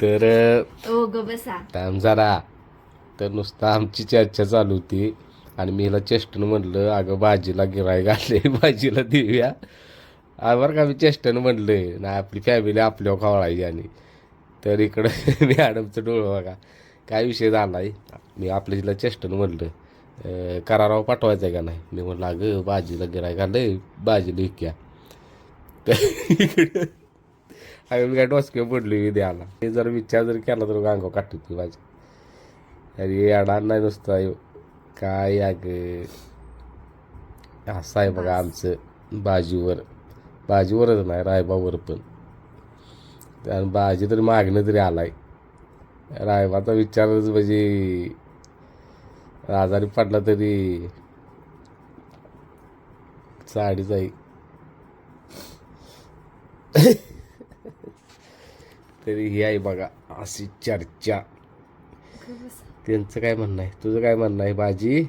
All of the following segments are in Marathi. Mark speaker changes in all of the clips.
Speaker 1: तर जरा. तर नुसतं आमची चर्चा चालू होती आणि मी हिला चेष्टन म्हणलं अगं भाजीला गिराय घालले भाजीला देऊया. बरं का मी चेष्टन म्हणलं ना आपली फॅमिली आपल्यावर खवळायची आणि. तर इकडं मॅडमचं डोळं बघा. काय विषय झाला आहे मी आपल्या हिला चेष्टन म्हणलं करारावर पाठवायचं आहे का नाही? मी म्हणलं अगं भाजीला गिराय घालले भाजीला इक्या तर इकडं अगं मी काय डोसक्या पडली द्यायला. हे जर विचार जर केला तर गांगो काटतो ती भाजी अरे अडाण नाही नुसतं. काय अग? असं आहे बघा आमचं बाजीवर. बाजीवरच नाही रायबावर पण. आणि बाजी तरी मागणं तरी आलाय. रायबाचा विचारच म्हणजे आजारी पडला तरी साडीच आहे. तरी ही आहे बघा अशी चर्चा. त्यांचं काय म्हणणं आहे? तुझं काय म्हणणं आहे बाजी?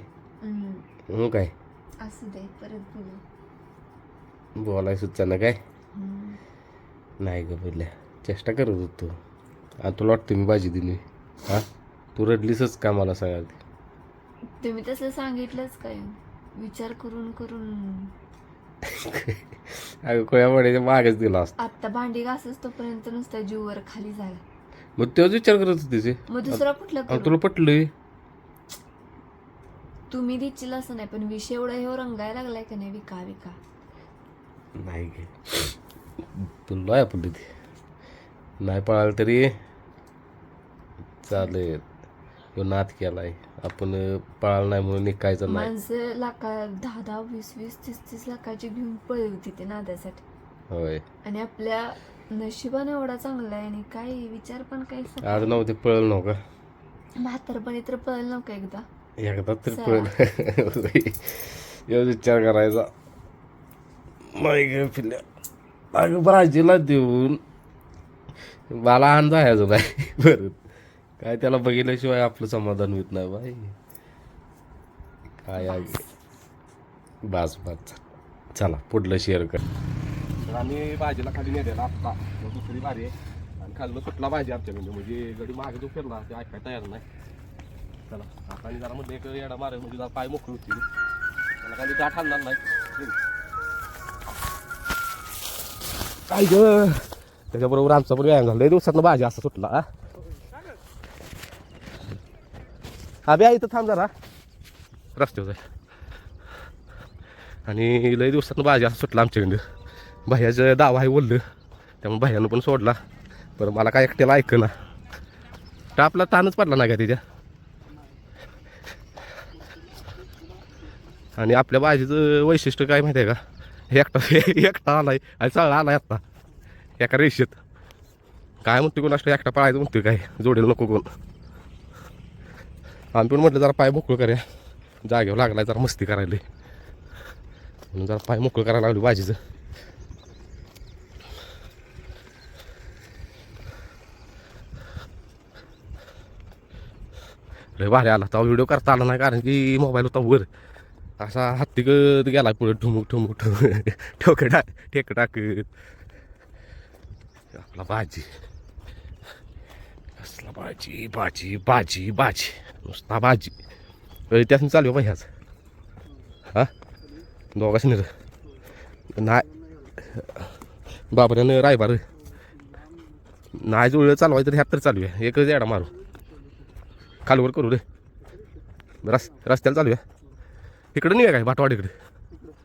Speaker 2: हम्म,
Speaker 1: हो काय?
Speaker 2: असू दे परत बोलू.
Speaker 1: बोलाय सुचना काय?
Speaker 2: हम्म.
Speaker 1: नाही ग बोलल्या. चेष्टा करत होतो आणि तुला वाटतं मी बाजी दिली. हा? तू रडलीसच का मला सगळ्यात
Speaker 2: तुम्ही तसं सांगितलंच काय? विचार करून करून
Speaker 1: अगं कोया वड्याच्या मागच दिला असता.
Speaker 2: आत्ता भांडी घासच तोपर्यंत नुसता जीववर खाली झाला
Speaker 1: मग तेव्हाच विचार करत होते ते.
Speaker 2: मग दुसरा कुठला करू?
Speaker 1: तुला पटलं
Speaker 2: तुम्ही देशील असं नाही पण विषय एवढा हे रंगायला लागलाय का नाही विका विका.
Speaker 1: नाही गे. तुला आहे आपली ती नाही पळालं तरी चालेल. ह्यो नाद केलाय. आपण पळाला नाही म्हणून निघायचं नाही.
Speaker 2: माणसं लाखा दहा दहा वीस वीस तीस तीस लाखाची घेऊन पळली होती ते नाद्यासाठी
Speaker 1: होय.
Speaker 2: आणि आपल्या नशिबाने एवढा चांगला आहे आणि काय विचार पण काही
Speaker 1: आज नव्हते पळलं नव्ह का?
Speaker 2: म्हातारपणी तर पळलं नव्हतं एकदा.
Speaker 1: एकदा तरी. पळलं. एवढा विचार करायचा. नाही ग पिल्ल्या. अगं देऊन मला आण जायचं नाही परत. काय त्याला बघितल्याशिवाय आपलं समाधान होत नाही बाई. काय आहे? बास बास. चला पुढलं शेअर कर. तर आम्ही भाजीला खाली नेलेला आत्ता मग दुसरी भारी आहे. आणि खाल्लं सुटला भाजी आमच्या म्हणजे म्हणजे गडी मागे जो फिरला ते ऐकाय तयार नाही. चला आता आणि जरा म्हणलं एक येडा मारे म्हणजे जरा पाय मोकळे होतील. त्याला काही गाठ आणणार नाही. काय ग? त्याच्याबरोबर आमचा पण व्यायाम झाला. दिवसातनं भाजी असा सुटला हा बी इथं थांब जरा. रस्त्यावर जाय. आणि लय दिवसातून भाजी असं सुटला आमच्याकडं भैयाचं दावा आहे बोललं त्यामुळे भैयानं पण सोडला. बरं मला काय एकट्याला ऐक ना टापला आपला ताणच पडला ना का त्याच्या आणि आपल्या भाजीचं वैशिष्ट्य काय माहिती आहे का? एकटा एकटा आलाय. आणि चाळा आलाय आत्ता. एका रेषेत. काय म्हणतो कोण असं एकटा पळायचं म्हणतो काय? जोडेल नको कोण? आम्ही पण म्हटलं जरा पाय मोकळं करूया. जागेवर लागलाय जरा मस्ती करायला. म्हणून जरा पाय मोकळं करायला लागली भाजीचं लय भारी आला तेव्हा व्हिडिओ करता आला नाही कारण की मोबाईल होता वर. असा हत्तीकत गेला पुढे ठुमुक ठुमुक ठुमुक. ठोक टाक ठेक टाकत. आपला भाजी भाजी भाजी भाजी भाजी. नुसता भाजी. अरे त्यासनी चालू पाहिजे आज हा? दोघांच नाही नाही. बाबऱ्यानं रायबार. नाही जुळलं चालवायचं तर ह्यात तर चालू आहे. एकच येडा मारू. खालवर करू रे. रस रस्त्याला चालू आहे. इकडं नाही आहे काय? भाटवाडीकडे.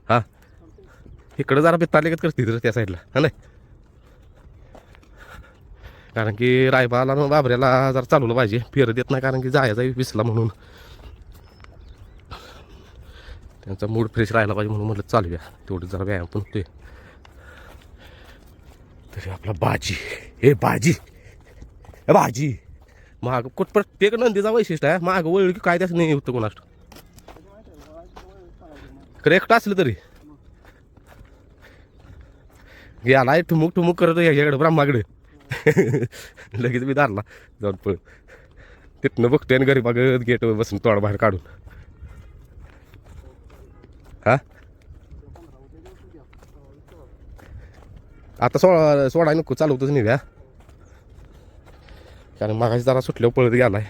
Speaker 1: हां? इकडं जरा बेतालेगत करते तर त्या साईडला. हा नाही? कारण की रायबाला मग बाबऱ्याला जरा चालवलं पाहिजे. फिरत देत नाही कारण की जायचा विसला म्हणून. त्यांचा मूड फ्रेश राहिला पाहिजे म्हणून म्हटलं चालूया. तेवढं जरा व्यायाम पण होतोय. तरी आपला बाजी. हे बाजी. हे बाजी. माग कुठ प्रत्येक नंदीचा वैशिष्ट्य आहे. माग वळ की काय त्याच नाही होतं कोणाष्ट करेक्ट एकटं असलं तरी. याला ठुमुक ठुमुक करत याच्याकडे ब्रह्माकडे. लगेच मी धरला. जाऊन पळ. तिथनं बघतोय आणि घरी गेटवर बसून तोडा बाहेर काढून. हा? आता सोळा सोडा नको चालवतच नाही व्या कारण मागाशी जरा सुटल्यावर पळत गेलाय.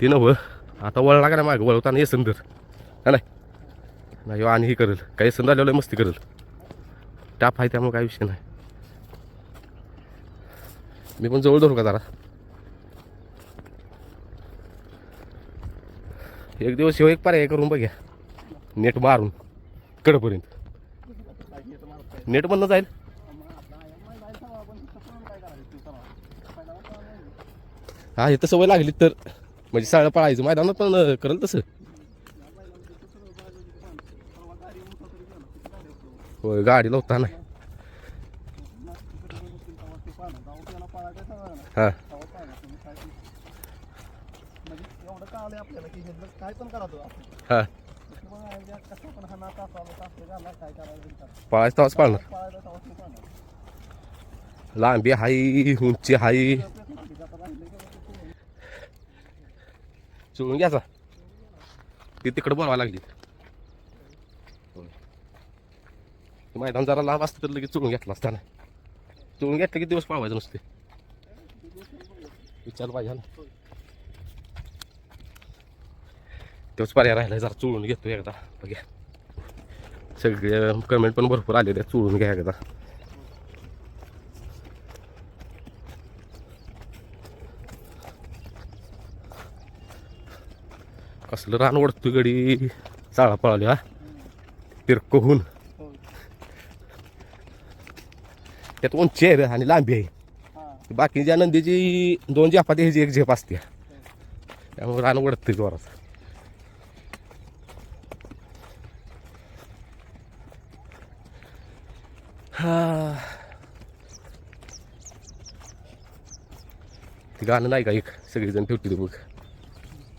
Speaker 1: ती नव आता वळला का नाही मागं? वळवताना येसन तर नाही? नाही आणि हे करेल. काही येसन झालेलं मस्ती करेल. टाप आहे त्यामुळे काय विषय नाही. मी पण जवळ धरू का जरा? एक दिवस ह्यो एक पर्याय करून बघ्या. नेट मारून कडपर्यंत नेट बंद जाईल? हा हे तर सवय लागली तर म्हणजे सगळं पळायचं मैदानात पण करेल तसं होय गाडी लावता नाही हा
Speaker 3: एवढं कळालंय आपल्याला की ह्याचं काय पण करा तो आपण.
Speaker 1: हा
Speaker 3: मग आयडिया कसं पण हा नाता असावा, तासं होय गाडी लावताना. हां. हां.
Speaker 1: पळायचं तवाच पाळणार. लांबी हाई उंची हाई. चोळून घ्यायचा ती तिकडं बोलवा लागली होय. ते मैदान जरा लांब असतं तर लगेच चुळून घेतला असताना चुळून घेतलं की दिवस पाळवायचं नसते. विचार पाहिजे ना तोच पर्याय राहिला जरा चुळून घेतो एकदा. बघ्या. सगळे कमेंट पण भरपूर आले त्या चुळून घ्या एकदा. कसलं रान ओढतो गडी. चाळा पळाली हा तिरकहून
Speaker 3: हो.
Speaker 1: त्यात उंची आहे आणि लांबी आहे.
Speaker 3: बाकी
Speaker 1: बाकीच्या नंदीची दोन झेपात ह्याची एक झेप असते. त्यामुळे रान ओढते जोरात. हा. ती गाणं नाही का एक? सगळेजण ठेवतील बघ.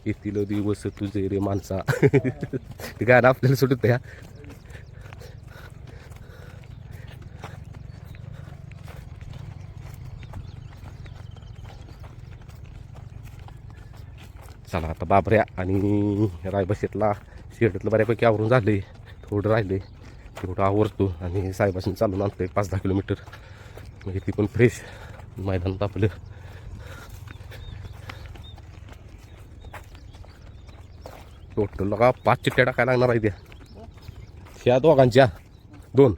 Speaker 1: येतील दिवस तुझे रे माणसा. ते गाणं आपल्याला सुटत ह्या चला आता बाबऱ्या आणि रायबशीतला शेतातलं बऱ्यापैकी आवरून झाले. थोडं राहिले. थोडं आवरतो आणि साहेबाशी चालून आणतो एक पाच दहा किलोमीटर. म्हणजे ती पण फ्रेश मैदान आपलं. टोटल का पाच चिठ्ठ्या टाकायला लागणार आहे त्या. ह्या दोघांच्या. दोन.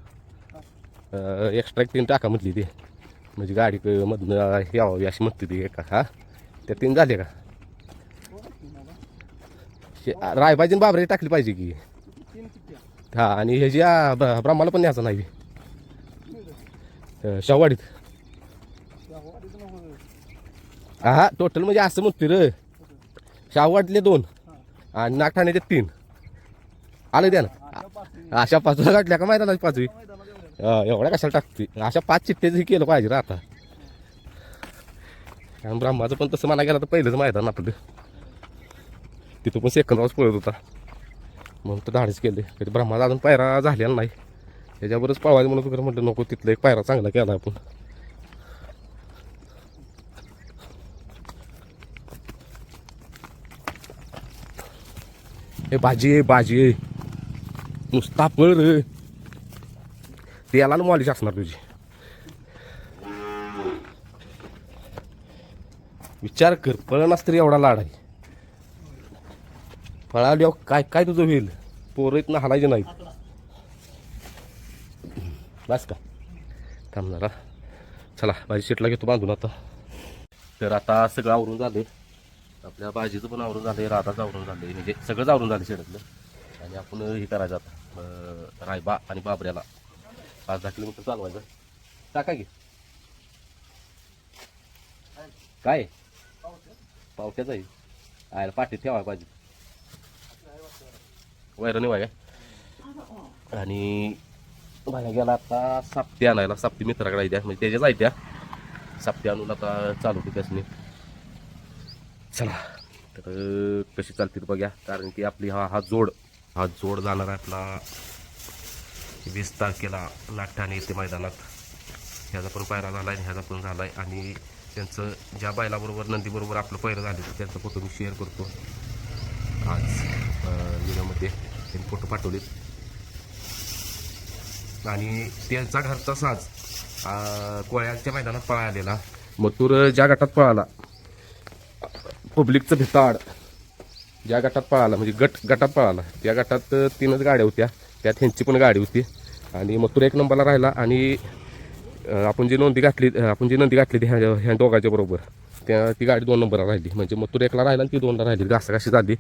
Speaker 1: एक्स्ट्रा एक तीन टाका म्हटली ती. म्हणजे गाडी क- मधनं यावावी अशी म्हणते ती एका. हा? त्या तीन झाले का? शे- रायबाजी बाबरे टाकली पाहिजे की? हा आणि ह्याची या ब- ब्रह्माला पण न्यायचं नाही. शाहवाडीत. हा टोटल म्हणजे असं म्हणते रे. शाहवाडीतले दोन आणि नागठाण्याचे तीन. आलं द्या ना. अशा पाच गाठल्या का मैदानाची पाचवी?
Speaker 3: एवढ्या.
Speaker 1: कशाला टाकते अशा पाच चिठ्ठ्याचं केलं पाहिजे रे आता. ब्रह्माचं पण तसं म्हणा गेलं तर पहिलंच मैदान आपलं तिथं पण सेकंदावरच पळत होता. म्हणून तर धाडच केले. तरी ब्रह्माचा अजून पायरा झालेला नाही. त्याच्यावरच पळवायचं म्हणून वगैरे म्हटलं नको तिथलं एक पायरा चांगला केला आपण. हे भाजी आहे भाजी आहे. नुसता पळ रे. त्याला ना मॉलिश असणार तुझी. विचार कर पळ तरी एवढा लाड आहे पळाल्यावर काय काय तुझं होईल? पोरं इथनं हाणायचे नाहीत. बस का? थांबणार चला भाजी शेटला घेतो बांधून आता. तर आता सगळं आवरून झाले आपल्या भाजीचं पण आवरून झालंय राधाचं आवरून झालंय. म्हणजे सगळंच आवरून झालं शेतातलं. आणि आपण हे करायचं आता. रायबा आणि बाबऱ्याला. पाच दहा किलोमीटर चालवायचं. टाका की. काय? पावट्याच आहे. आयला पाठीत ठेवायला पाहिजे वैरणी वाय आणि मला गेला आता साप्ती आणायला साप्ती मित्राकडे आहे त्या. म्हणजे त्याच्याच आहे त्या. साप्ती आणून आता चालू होती त्यासनी. चला तर कशी चालतील बघ्या. कारण की आपली हा हा जोड हा जोड जाणार आहे आपला वीस तारखेला लाठाणे येते मैदानात. ह्याचा पण पायरा झाला आहे ह्याचा पण झाला आहे आणि त्यांचं ज्या बैलाबरोबर नंदीबरोबर आपलं पैरं झालं त्यांचा फोटो मी शेअर करतो. आज अं, व्हिडिओमध्ये त्यांनी फोटो पाठवलेत. आणि त्यांचा घरचा साज कोळ्याच्या मैदानात पळालेला. मथुर ज्या गटात पळाला पब्लिकचं भिताड ज्या गटात पळाला म्हणजे गट गटात पळाला त्या गटात तीनच गाड्या होत्या त्यात ह्यांची पण गाडी होती. आणि मथुर एक नंबरला राहिला आणि आपण जी नोंदी घातली आपण जी नोंदी घातली ती ह्या ह्या दोघांच्या बरोबर त्या ती गाडी दोन नंबरला राहिली. म्हणजे मथुर एकला राहिला आणि ती दोनला राहिली. घासाघाशी झाली.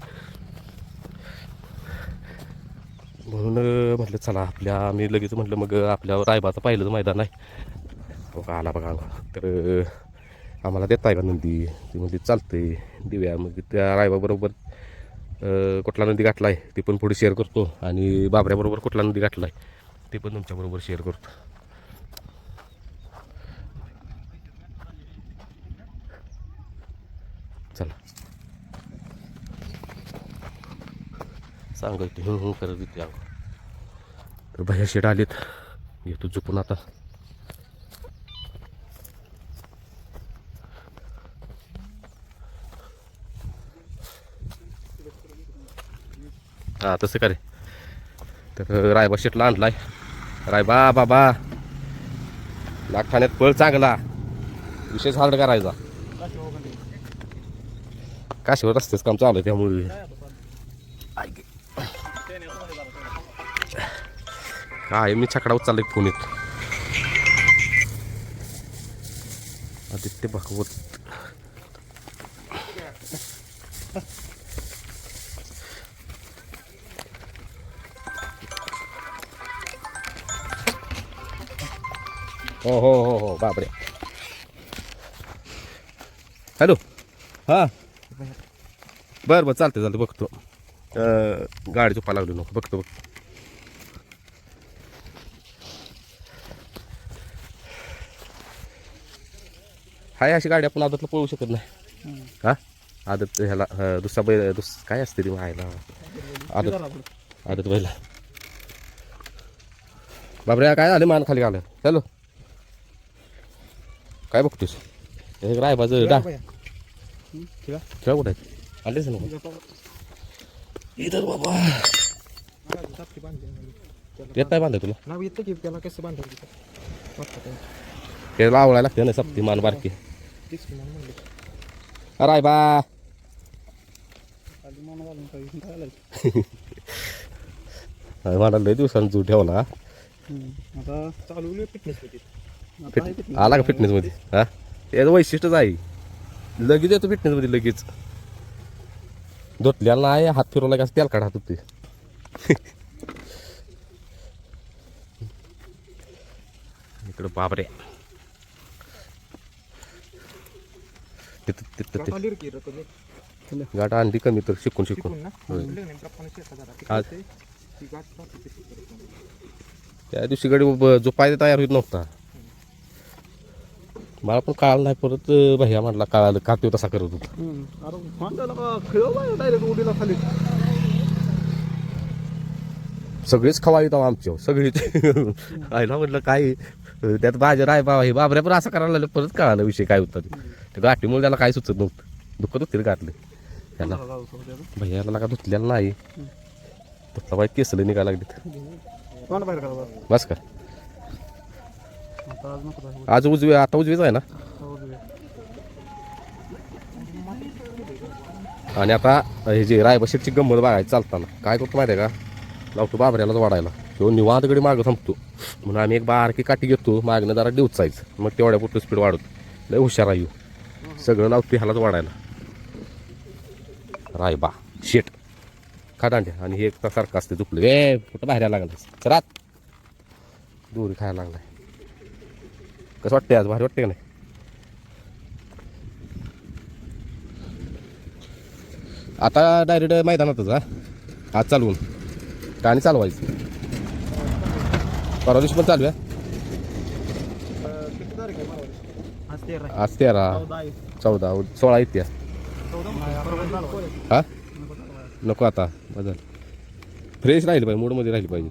Speaker 1: म्हणून म्हटलं चला आपल्या मी लगेच म्हटलं मग आपल्या रायबाचं पहिलंच मैदान आहे. बघा आला बघा तर आम्हाला देत आहे का नंदी? ती म्हणजे चालतंय देऊया. मग त्या रायबाबरोबर कुठला नंदी गाठला आहे ते पण पुढे शेअर करतो. आणि बाबऱ्याबरोबर कुठला नंदी आहे ते पण तुमच्याबरोबर शेअर करतो. चांगलं हिंग हिंग करत येते अंग तर भैया शेड आलेत. येतो झुपून आता. हा तसं करे तर रायबा शेटला आणलाय. रायबा बाबा. लाखाण्यात पळ चांगला. विशेष हार्ड करायचा. काशीवर रस्तेच काम चालू आहे त्यामुळे. काय? मी छकडा चाललं फोन येत. आदित्य भागवत. हो हो हो हो बापरे. हॅलो. हां. बरं बरं चालते चालतं बघतो. गाडी झोपा लागली नको बघतो बघतो. हाय अशी गाडी आपण आदतला पळवू शकत नाही. हा? आदत ह्याला दुसरा बैल दुस काय असते ती मायला आदत. आदत बैला. बापरे काय झालं? मान खाली आलं हॅलो काय बघतोस? हे राय बाजू डा खेळ. कुठं? आलेच ना इथं बाबा. येत नाही बांधा तुला?
Speaker 3: येतं की त्याला कसं बांधायचं?
Speaker 1: लावला लागते ना सप्ती मान बारकी.
Speaker 3: तीच की म्हणून म्हणलं.
Speaker 1: राय बा.
Speaker 3: खाली मान घालून काही घालायचं.
Speaker 1: मला लय दिवसांनी जू ठेवला.
Speaker 3: हम्म. आता चालू फिटनेस होती
Speaker 1: फिट आला का फिटनेस मध्ये? हा? याचं वैशिष्ट्यच आहे. लगेच येतो फिटनेस मध्ये लगेच. धुतल्याला नाही हात फिरवला का असं काढ हात होते इकडं बापरे.
Speaker 3: रे की
Speaker 1: गाठ आणली कमी तर शिकून शिकून.
Speaker 3: ना. म्हणलं नाही,
Speaker 1: आज-
Speaker 3: ती गाठ ते.
Speaker 1: त्या दिवशी गडी जो पाय तयार होत नव्हता. मला पण काळ नाही परत अं, भैया म्हटला काळालं का तो तसा करत होता.
Speaker 3: हम्म. अरे मांडायला का खेळ डायरेक्ट उडीला खाली.
Speaker 1: सगळेच खवा येतो आमच्या सगळेच. आईला म्हटलं काय अं, त्यात बाजार आहे बाबा हे बाबऱ्या पण असं करायला लागलं परत कळालं विषय काय होता ते. त्या गाठीमुळे त्याला काय सुचत नव्हतं. दुखत होते रे गाठलं त्याला. भैयाला लागा धुतलेला नाही. धुतला बाई केसलं निघायला लागलीत. बस का?
Speaker 3: आज
Speaker 1: उजवी आता उजवीच आहे ना. आणि आता हे जे रायबशीरची गंमत बघायची चालताना काय करतो माहिती आहे का? लावतो बाबऱ्यालाच वाढायला. किंवा निवांतकडे मागं थांबतो. म्हणून आम्ही एक बारकी काठी घेतो मागणं जरा डिवचायचं मग तेवढ्या पुरतं स्पीड वाढवतो. लय हुशार आहे. सगळं लावतो ह्यालाच वाढायला. राय बा शेट. खाटांड्या आणि हे एक सारखं असते दुखलं. ए कुठं बाहेर यायला लागलं चरात दूर खायला लागलाय. कसं वाटतंय आज? भारी वाटतंय का नाही? आता डायरेक्ट मैदानातच हा. आज चालवून. गाणी चालवायचं. परवा दिवशी पण चालू आहे
Speaker 3: अं, किती तारीख आहे मावळी? आज तेरा. चौदा
Speaker 1: सोळा
Speaker 3: चालू आहे.
Speaker 1: हा?
Speaker 3: नको
Speaker 1: आता. बदल. फ्रेश राहिली पाहिजे. मूडमध्ये राहिली पाहिजे.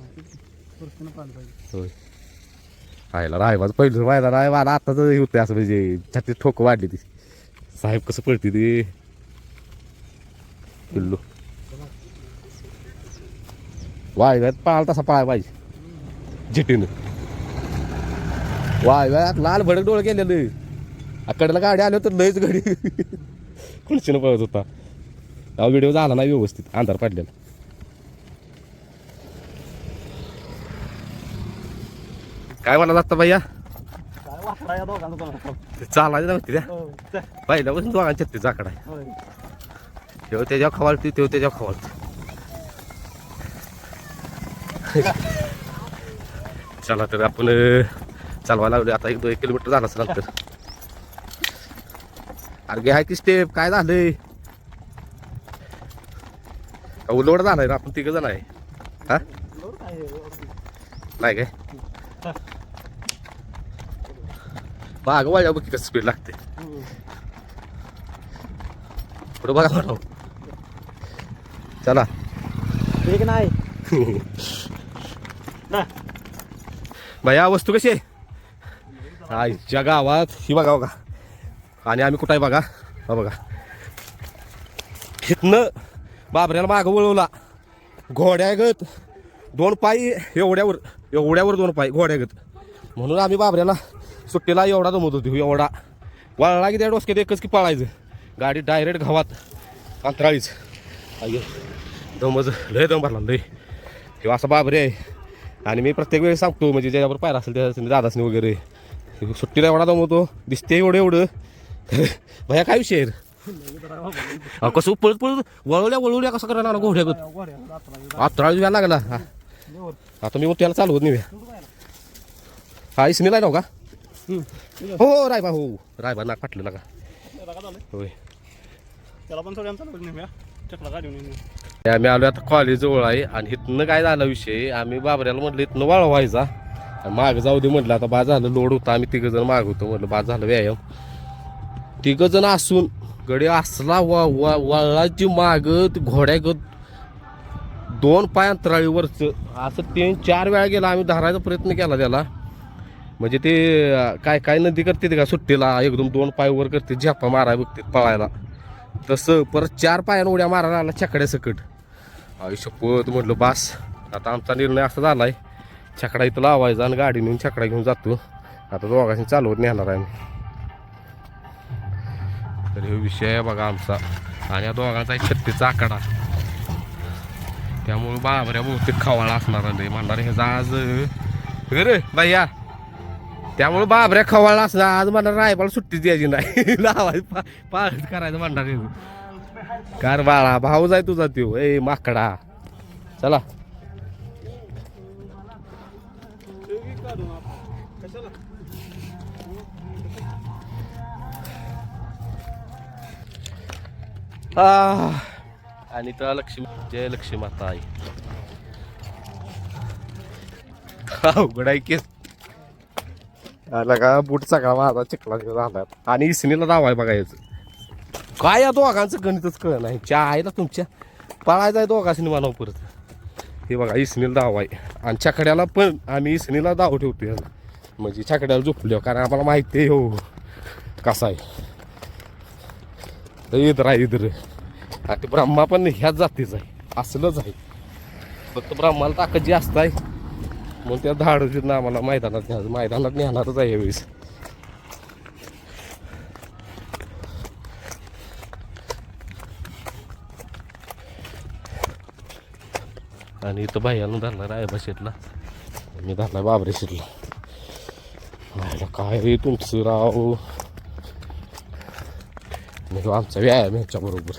Speaker 1: होय. राहायला राहायचं पहिलं व्हायला राय मला आताच होते असं म्हणजे छातीत ठोक वाढली ती. साहेब कसं पडते ती. पिल्लू. वाळव्यात पाळ तसा पाळाय पाहिजे. जिटीनं वाय वाय लाल भडक डोळे गेलेलं. आकडला गाडी आली तर लयच गाडी खुर्चीनं पळत होता. हा व्हिडिओ झाला नाही व्यवस्थित अंधार पडलेला. काय म्हणा जाता भैया? चालायचं नव्हती त्या.
Speaker 3: हो चल.
Speaker 1: पहिल्यापासून दोघांच्या ते जाकडा. तेव्हा त्याच्यावर खवालती तेव्हा त्याच्यावर खवालती. चला तर आपण चालवायला लागलो आता एक दोन एक किलोमीटर झाला असेल नंतर अरे घ्या की स्टेप काय झालंय? का उलवड झालाय रे आपण तिघ जण आहे. हा? नाही काय? माग वाजा बघ कसं स्पीड लागते. पुढे बघा म्हणा चला.
Speaker 3: ठीक नाही. ना.
Speaker 1: भैया वस्तू कशी आहे? आईच्या गावात. ही बघा बघा. आणि आम्ही कुठं आहे बघा? हा बघा. हिथनं बाबऱ्याला मागं वळवला. घोड्यागत दोन पायी एवढ्यावर एवढ्यावर दोन पाय घोड्यागत म्हणून आम्ही बाबऱ्याला सुट्टीला एवढा जमत होतो एवढा. वळला की त्या डोसक्यात एकच की पळायचं. गाडी डायरेक्ट घावात अंतराळीच. अय्यो दमच लय दम भरला लय. किंवा असा बाबरे आहे. आणि मी प्रत्येक वेळेस सांगतो म्हणजे ज्याच्यावर पायरा असेल त्या दादासनी वगैरे. सुट्टीला एवढा दमवतो दिसते एवढं एवढं. भया काय विषय अहो, कसं पळत पळत वळवल्या वळवल्या कसं करणार घोड्यागत
Speaker 3: गोड्या, रात्रा,
Speaker 1: लागला हा. आता मी मग त्याला चालवत नाही हा इसनीला नव का हो रायबा हो रायबा नाक फाटलं नका होय
Speaker 3: त्याला पण चकला
Speaker 1: आम्ही आलो आता कॉलेज जवळ आहे आणि इथनं काय झाला विषय आम्ही बाबऱ्याला म्हटलं इथनं वाळवायचा आणि माग जाऊ दे म्हटलं आता बा झालं लोड होता आम्ही तिघ जण माग होतो म्हटलं बा झालं व्यायाम तिघ जण असून गडी असला वा वा वळाची माग घोड्यागत दोन पाय अंतराळीवरच. असं तीन चार वेळा गेला आम्ही धरायचा प्रयत्न केला त्याला. म्हणजे ते काय काय नदी करते ते का सुट्टीला एकदम दोन पाय वर करते झेपा माराय बघते पळायला. तसं परत चार पायानं उड्या मारायला आला छकड्या सकट आयुष्य पत म्हटलं बास आता आमचा निर्णय असा झालाय. छकडा इथं लावायचा आणि गाडी नेऊन छकडा घेऊन जातो. आता दोघांनी चालवत नेणार आहे आम्ही. तर हे विषय आहे बघा आमचा. आणि या दोघांचा आहे छत्तीचा आकडा. त्यामुळे बाबऱ्या बहुतेक खवाळा असणार नाही म्हणणार हे आज रे भैया. त्यामुळे बाबऱ्या खवाळा असणार आज म्हणणार रायबाला सुट्टीच द्यायची नाही. लावायची पा पाळत करायचं म्हणणार हे. कार बाळा भाऊ जाय तुझा त्यो. ए माकडा. चला. आणि तर लक्ष्मी जय लक्ष्मी माता आहे केस आला का बूट सगळा माझा चिखला झाला आणि इसनीला दावाय बघायचं काय या दोघांचं गणितच कळ नाही. च्या आईला तुमच्या पळायचं आहे दोघांनी म्हणावं परत. हे बघा इसनीला दाव आहे आणि छकड्याला पण आम्ही इसनीला दाव ठेवतो याला. म्हणजे छकड्याला झोपलो कारण आम्हाला माहिती आहे हो. कसा आहे. तर इधर आहे इधर. आणि ते ब्रह्मा पण ह्याच जातीच आहे. असलंच आहे. फक्त ब्रह्माला ताकद जास्त आहे. म्हणून त्या धाडून आम्हाला मैदानात न्यायचं मैदानात नेणारच आहे यावेळेस. आणि इथं बाह्यानं धरला रायबा शेटला मी धरला बाबरे शेटला काय रे तुमचं राव? म्हणजे आमचा व्यायाम ह्याच्या बरोबर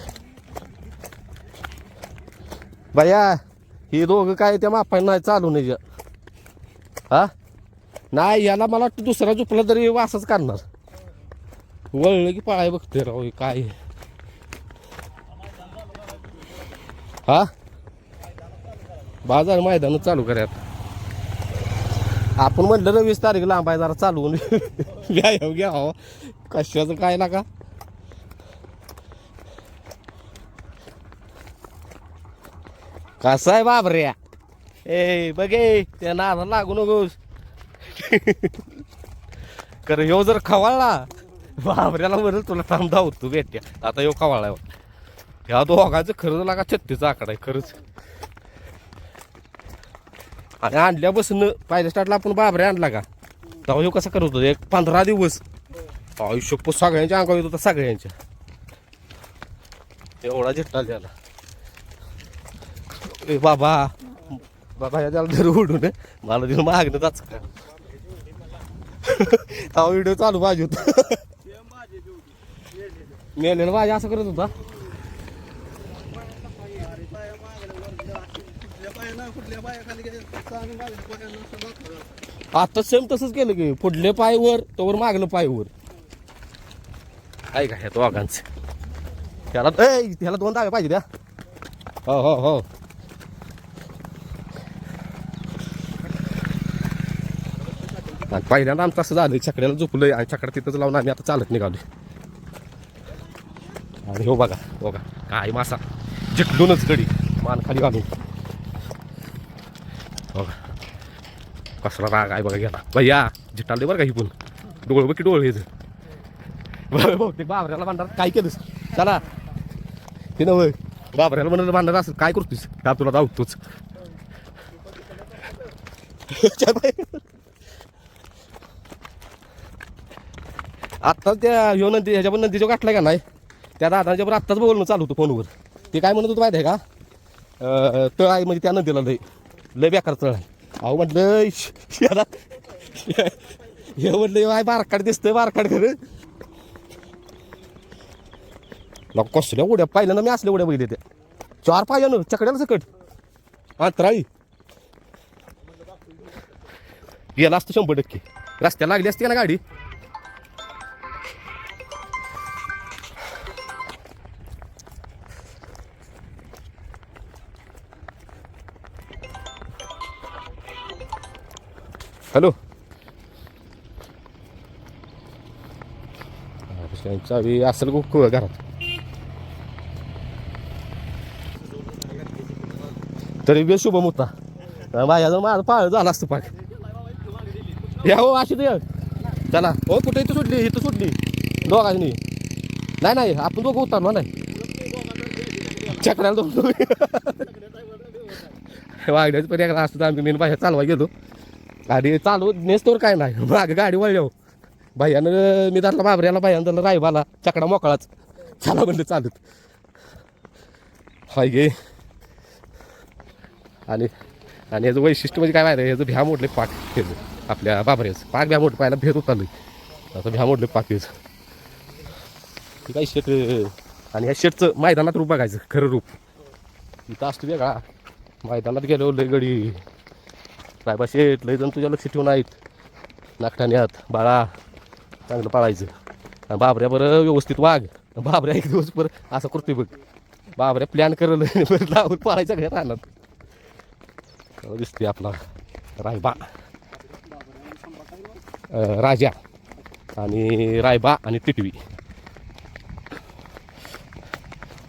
Speaker 1: बाया ही दोघं काय त्या मापाने नाही चालू नाही हा नाही याला मला वाटतं दुसरा झोपला तरी वासच काढणार वळलं की पाळाय बघते राव हे काय हा बाजार मैदान चालू करूयात आपण म्हटलं ना वीस तारीख लांब आहे जरा चालवून व्यायाम हो कशाचं काय का कसा आहे बाबऱ्या ए बघे त्या नादा लागू नकोस. कर ह्यो जर खवाळला बाबऱ्याला बरं तुला थांब होतो भेट्या आता ह्यो खवाळला ह्या दोघांचं खरंच लागा छत्तीचा आकडा आहे खरंच. आणि आणल्यापासून पहिल्या स्टार्टला आपण बाबऱ्या आणला का? तेव्हा ह्यो कसा करत होतो? एक पंधरा दिवस. आयुष्य सगळ्यांच्या अंगावर येत होता सगळ्यांच्या. एवढा झट्टा झाला ए बाबा. बाबा या त्याला धर उडून मला तिला मागणं जाच का हा व्हिडिओ चालू पाहिजे होता. मेलेलं पाहिजे असं करत होता. आता सेम तसंच केलं की पुढले पाय वर तोवर मागलं पाय वर आहे का ह्या त्याला ए त्याला दोन दावे पाहिजे द्या हो हो हो. पहिल्यांदा आमचं असं झालं छकड्याला झोपलंय आणि छकडा तिथंच लावून आम्ही आता चालत निघालोय. आणि हो बघा हो बघा काय मासा. जिकडूनच गडी मान खाली घालून हो बघा. कसला राग आहे बघा गेला भैया झिटाले बरं का ही पण. डोळ बघ की डोळ येत बरं बहुतेक बाबऱ्याला भांडार काय केलंस? चला. ते नव बाबऱ्याला म्हणलं भांडार असेल काय करतोस का तुला धावतोच आत्ताच त्या ह्यो नंदी ह्याच्या पण नंदीच्या का नाही? त्या दादाच्या आत्ताच बोलणं चालू होतं फोनवर. ते काय म्हणत होतं माहिती आहे का तळ आहे म्हणजे त्या नदीला लय लय बेकार तळ आहे. अहो म्हटलं याला हे म्हटलं बाय बारकाड दिसतंय बारकाड खरं लोक कसल्या उड्या? पाहिलं ना मी असल्या उड्या बघितल्या त्या. चार पायानं चकड्याला सकट. अंतराळी गेला असतं शंभर टक्के. रस्त्याला लागली असते का ना गाडी? हॅलो चावी असेल खूप घरात. तरी बे शुभम होता माझ्या माझा माझं पाळ झाला असतं पाक या हो अशी ते चला. हो कुठे? इथं सुटली इथं सुटली. दोघांनी. नाही नाही आपण दोघं उतरलो नाही. चकड्याला दोघ वागड्याच पण एकदा असतं आम्ही मेन बाहेर चालवा गेलो. गाडी चालू नेसतोर काय नाही. माग गाडी वळल्या भैयानं मी धरला बाबऱ्याला भैयानं धरला रायबाला चकडा मोकळाच. चला म्हणलं चालत. हाय गे. आणि आणि याचं वैशिष्ट्य म्हणजे काय माहिती आहे? याचं भ्या मोडले पाक त्याचं आपल्या बाबऱ्याचं. पाक भ्या मोठ पाहायला भेट होता आता भ्या मोडले पाक याचं हे काय शेट? आणि ह्या शेटचं मैदानात रूप बघायचं खरं रूप. इथं असतो वेगळा. मैदानात गेलो लय गडी. रायबा शेट लय जण तुझ्या लक्ष ठेवून आहेत. नागठाण्यात बाळा चांगलं पाळायचं. बाबऱ्या बरं व्यवस्थित वाघ. बाबऱ्या एक दिवस बरं असं करतोय बघ. बाबऱ्या प्लॅन करल लावून पाळायचं घरी राहणार दिसते आपला रायबा. राजा आणि रायबा आणि टिटवी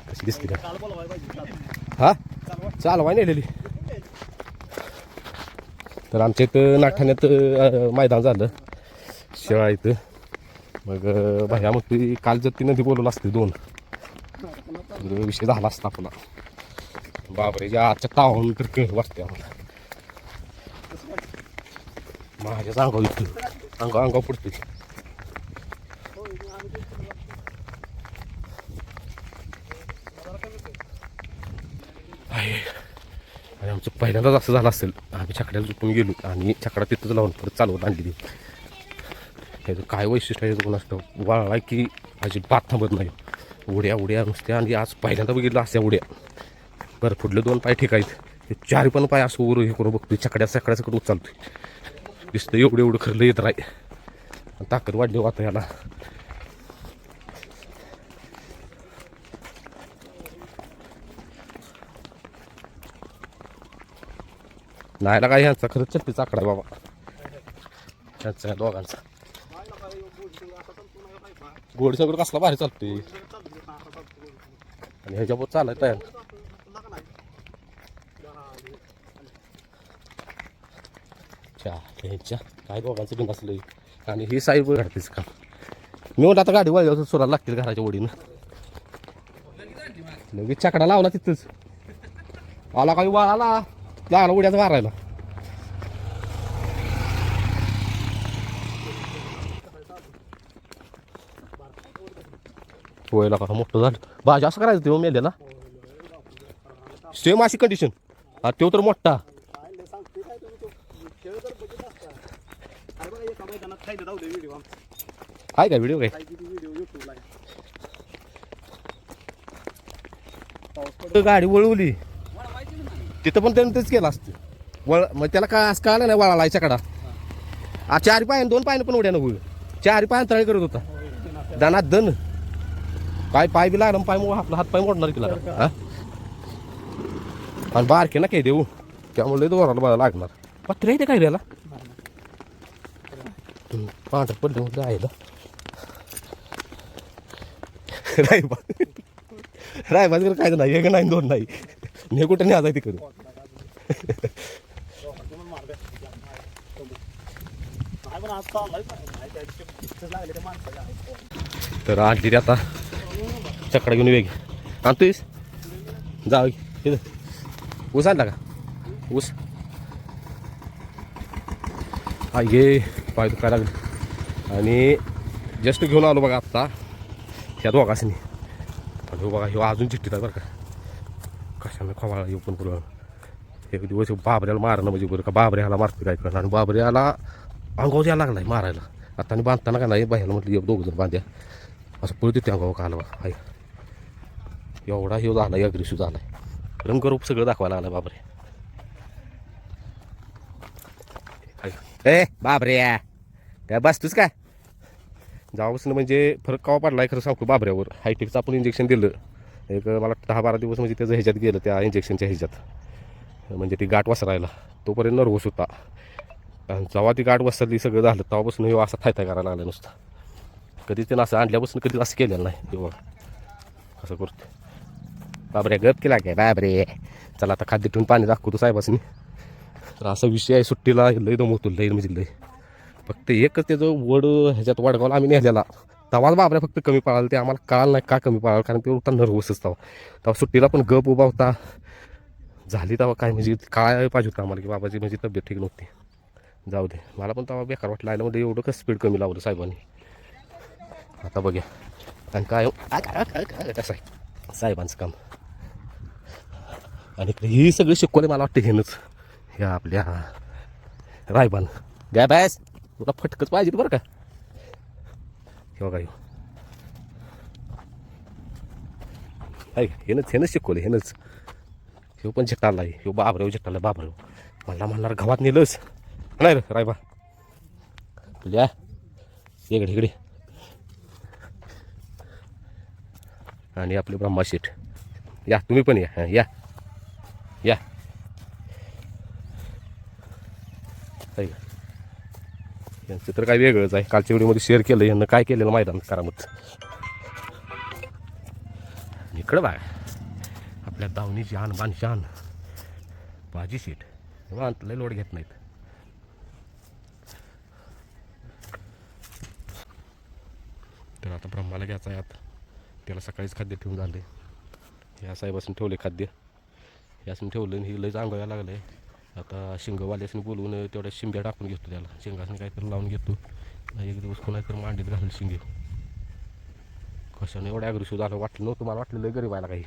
Speaker 1: कशी दिसते का?
Speaker 3: चाल.
Speaker 1: हा? चालवाय नेलेली. तर आमच्या इथं नागठाण्यात मैदान झालं. शेळा इथं. मग भैया मग ती काल जर ती नदी बोलवलं असते दोन. तर विषय झाला असता आपला. बाबरेच्या आजच्या तावून तर कळ वाटते आम्हाला. माझ्याच अंगावर इथं. अंगा अंगावर पडते आणि आमचं पहिल्यांदाच असं झालं असेल. आम्ही छकड्याला जुटून गेलो आणि छकडा तिथंच लावून परत चालवत आणली ती. ह्याचं काय वैशिष्ट्य आहे कोण असतं वाळला की अजिबात थांबत नाही. उड्या उड्या नुसत्या आणि आज पहिल्यांदा बघितलं अशा उड्या. बरं पुढले दोन पाय ठीक आहेत. ते चार पण पाय असं उरू हे करून बघतोय. छकड्या सकड्या सकड उचलतोय. दिसतं एवढं एवढं खरलं येत राही आणि ताकद वाढली वाता याला नाही काय ह्यांचा खरंच चट्टीचा आकडा बाबा ह्यांचा दोघांचा गोड सगळं कसला भारी चालतोय आणि ह्याच्यावर चालाय तयार अच्छा ह्यांच्या काय दोघांचं बिन असलं आणि ही साईब घडतेच का मी म्हणलं आता गाडी वळल्यावर सोडायला लागतील घराच्या ओढीनं लगेच चाकडा लावला तिथंच आला काही वाळाला झाला उड्याच मारायला होय का मोठं झालं. बाजू असं करायचं तेव्हा मेलेला सेम अशी कंडिशन हा तो तर मोठा. आहे का व्हिडिओ काय गाडी वळवली. तिथं पण त्यांनी तेच केलं असतं. वळ मग त्याला काय असं कळलं नाही वळाला याच्याकडा. आ चार पाय दोन पायनं पण उड्यानं होईल. चारी पाय तळी करत होता. दानात दन. काय पाय बी लागला पाय मग आपला हात पाय मोडणार की लागला. हा? आणि बारके ना काही देऊ. त्यामुळे दोराला बघा लागणार. पत्रे ते काय द्यायला पांढर पडले मग राहिलं रायबा रायबा तिकडे काय नाही एक नाही दोन नाही. मी कुठे नाही आता तिकडे
Speaker 3: आज
Speaker 1: तर आणली रे आता. चकडा घेऊन वेग आणतोयस? जा ऊस आणला का? ऊस. हा ये. पाय दुखायला लागले. आणि जस्ट घेऊन आलो बघा आत्ता ह्या दोघासनी. आणि हो बघा ह्यो अजून चिठ्ठीत आहे बरं का. कशानं खवाळा येऊ पण पुढं. एक दिवस बाबऱ्याला मारणं म्हणजे बरं का बाबऱ्याला मारतो काय करणार आणि बाबऱ्याला अंगावर यायला लागलाय मारायला. आता आणि बांधताना का नाही बाहेर म्हटलं एक दोघं जण बांध्या. असं पळत येते अंगावर का आला बघा हाय. एवढा ह्यो झाला अग्रेसिव्ह झालाय. रंगरूप सगळं दाखवायला लागलाय बाबरे. ए बाबरे. काय बसतोस काय? जेव्हापासून म्हणजे फरक कवा पडलाय खरं सांगतो बाबऱ्यावर. हायटेकचं आपण इंजेक्शन दिलं. एक मला वाटतं दहा बारा दिवस म्हणजे त्याचं ह्याच्यात गेलं त्या इंजेक्शनच्या ह्याच्यात. म्हणजे ती गाठ वसरायला. तोपर्यंत नर्वस होता. आणि जेव्हा ती गाठ वसरली सगळं झालं तेव्हापासून हे असा थायथाय करायला लागला नुसता. कधी त्यानं असं आणल्यापासून कधीच असं केलेलं नाही हे असं करतो बाबरे गप केला काय? बाबरे. चला आता खाद्य ठेवून पाणी दाखवतो साहेबासनी. तर असा विषय आहे सुट्टीला लय दमवतो लय म्हणजे लय. फक्त एकच त्याचं वड ह्याच्यात वडगावला आम्ही नेलेला. तवाच बाबऱ्या फक्त कमी पाळाल ते आम्हाला काल नाही का कमी पाळाल कारण ते होता नर्वसच तवा तेव्हा सुट्टीला पण गप उभा होता. झाली तेव्हा काय म्हणजे काय पाहिजे होतं आम्हाला की बाबाची म्हणजे तब्येत ठीक नव्हती. जाऊ दे. मला पण तेव्हा बेकार वाटलं. आयला मध्ये एवढं कसं स्पीड कमी लावलं साहेबांनी. आता बघ्या. आणि काय काय- काय- काय- कसं आहे. साहेबांचं काम. आणि ही सगळी शिकवले मला वाटते घेणंच. ह्या आपल्या रायबान. गाय बॅस. तुला फटकच पाहिजे बरं का. हे बघा ह्यो. हेनंच का? हेनच हेनच शिकवले हेनच ह्यो पण झटाला आहे ह्यो बाबरेव झटाला बाबरेव मला म्हणणार घवात नेलंच नाही रे रायबा तुझ्या इकडे इकडे आणि आपले ब्रह्माशेठ या तुम्ही पण या हा, या या यांचं तर काय वेगळंच आहे. कालच्या व्हिडिओमध्ये शेअर केलं यांना काय केलेलं मैदान करामत? इकडं बाय आपल्या दावणी शान बान शान. भाजी शीट लय लोड घेत नाहीत. तर आता ब्रह्माला घ्यायचा आहे आत. त्याला सकाळीच खाद्य ठेवून झाले या साहेबासून ठेवले खाद्य. यासून ठेवलं आणि ही लय चांगलं लागलं आहे आता शिंगवाल्यासनी बोलवून तेवढ्या शिंब्या टाकून घेतो त्याला. शिंगासनी काहीतरी लावून घेतो. एक दिवस कोणा तर मांडीत घालून शिंगे कशाने एवढ्या अग्रेसिव्ह झालं वाटलं नव्हतं. मला वाटलं लय गरीब व्हायला काही.